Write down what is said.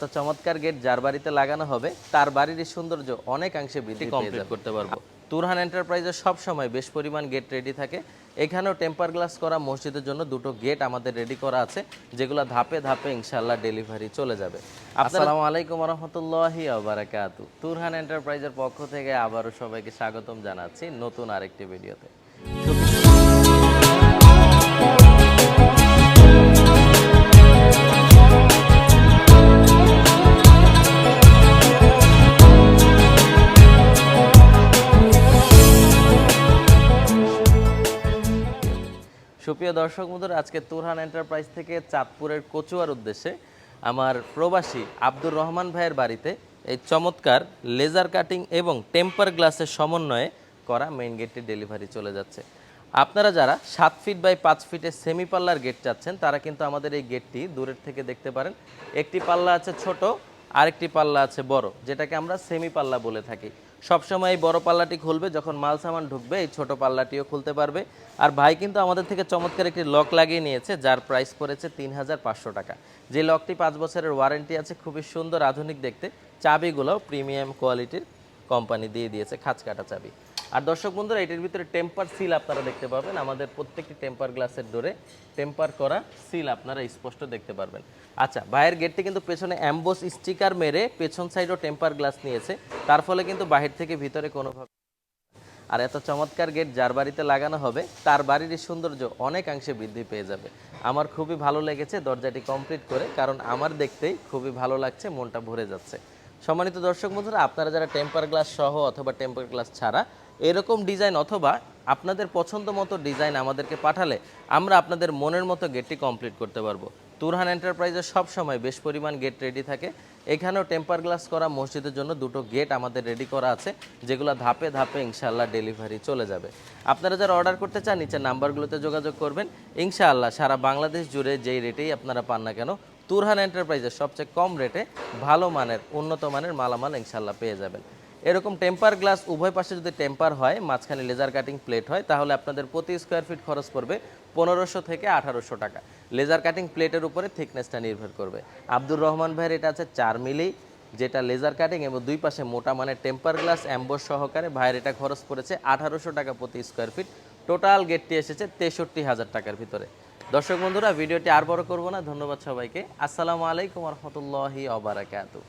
তো চমৎকার গেট যার বাড়িতে লাগানো হবে তার বাড়ির সৌন্দর্য অনেকাংশে বৃদ্ধি কমপ্লিট করতে পারব। তুরহান এন্টারপ্রাইজে সব সময় বেশ পরিমাণ গেট রেডি থাকে। এখানেও টেম্পার গ্লাস করা মসজিদের জন্য দুটো গেট আমাদের রেডি করা আছে যেগুলো ধাপে ধাপে ইনশাআল্লাহ ডেলিভারি চলে যাবে। আসসালামু আলাইকুম রহমতুল্লাহি আবারাকাতু তুরহান এন্টারপ্রাইজের পক্ষ থেকে আবারও সবাইকে স্বাগতম জানাচ্ছি নতুন আরেকটি ভিডিওতে সুপ্রিয় দর্শক বন্ধুরা, আজকে তুরহান এন্টারপ্রাইজ থেকে চাঁদপুরের কচুয়ার উদ্দেশ্যে আমার প্রবাসী আব্দুর রহমান ভাইয়ের বাড়িতে এই চমৎকার লেজার কাটিং এবং টেম্পার গ্লাসের সমন্বয়ে করা মেইন গেটটি ডেলিভারি চলে যাচ্ছে। আপনারা যারা সাত ফিট বাই পাঁচ ফিটের সেমি পাল্লার গেট চাচ্ছেন, তারা কিন্তু আমাদের এই গেটটি দূরের থেকে দেখতে পারেন। একটি পাল্লা আছে ছোট আরেকটি পাল্লা আছে বড়, যেটাকে আমরা সেমি পাল্লা বলে থাকি। সবসময় এই বড় পাল্লাটি খুলবে, যখন মাল সামান ঢুকবে, এই ছোট পাল্লাটিও খুলতে পারবে। আর ভাই কিন্তু আমাদের থেকে চমৎকার একটি লক লাগিয়ে নিয়েছে, যার প্রাইস পড়েছে তিন হাজার পাঁচশো টাকা। যে লকটি পাঁচ বছরের ওয়ারেন্টি আছে, খুবই সুন্দর, আধুনিক দেখতে। চাবিগুলো প্রিমিয়াম কোয়ালিটির কোম্পানি দিয়ে দিয়েছে খাঁচ কাটা চাবি। আর দর্শক বন্ধুরা, এটির ভিতরে টেম্পার সিল আপনারা দেখতে পাবেন। আমাদের প্রত্যেকটি টেম্পার গ্লাসের ডোরে টেম্পার করা সিল আপনারা স্পষ্ট দেখতে পারবেন। আচ্ছা বাইরের গেটটি কিন্তু পেছনে অ্যাম্বোস স্টিকার মেরে পেছন সাইডও টেম্পার গ্লাস নিয়েছে। তার ফলে কিন্তু বাহির থেকে ভিতরে কোনোভাবে আর এত চমৎকার গেট যার বাড়িতে লাগানো হবে, তার বাড়ির সৌন্দর্য অনেকাংশে বৃদ্ধি পেয়ে যাবে। আমার খুবই ভালো লেগেছে দরজাটি কমপ্লিট করে, কারণ আমার দেখতেই খুবই ভালো লাগছে, মনটা ভরে যাচ্ছে। সম্মানিত দর্শক বন্ধুরা, আপনারা যারা টেম্পার গ্লাস সহ অথবা টেম্পার গ্লাস ছাড়া এরকম ডিজাইন অথবা আপনাদের পছন্দ মতো ডিজাইন আমাদেরকে পাঠালে আমরা আপনাদের মনের মতো গেটটি কমপ্লিট করতে পারব। তুরহান এন্টারপ্রাইজে সব সময় বেশ পরিমাণ গেট রেডি থাকে। এখানেও টেম্পার গ্লাস করা মসজিদের জন্য দুটো গেট আমাদের রেডি করা আছে, যেগুলো ধাপে ধাপে ইনশাআল্লাহ ডেলিভারি চলে যাবে। আপনারা যারা অর্ডার করতে চান নিচে নাম্বারগুলোতে যোগাযোগ করবেন। ইনশাআল্লাহ সারা বাংলাদেশ জুড়ে যেই রেটেই আপনারা পান না কেন, তুরহান এন্টারপ্রাইজের সবচেয়ে কম রেটে ভালো মানের, উন্নত মানের মালামাল ইনশাআল্লাহ পেয়ে যাবেন। এরকম টেম্পার গ্লাস উভয় পাশে যদি টেম্পার হয়, মাঝখানে লেজার কাটিং প্লেট হয়, তাহলে আপনাদের প্রতি স্কোয়ার ফিট খরচ পড়বে পনেরোশো থেকে আঠারোশো টাকা। লেজার কাটিং প্লেটের উপরে থিকনেসটা নির্ভর করবে। আব্দুর রহমান ভাইয়ের এটা আছে চার মিলি, যেটা লেজার কাটিং এবং দুই পাশে মোটা মানে টেম্পার গ্লাস অ্যাম্বোস সহকারে ভাইয়ের এটা খরচ পড়েছে আঠারোশো টাকা প্রতি স্কোয়ার ফিট টোটাল গেটটি এসেছে তেষট্টি হাজার টাকার ভিতরে। দর্শক বন্ধুরা, ভিডিওটি আর বড় করব না। ধন্যবাদ সবাইকে। আসসালামু আলাইকুম রহমতুল্লাহি অবরাকাতু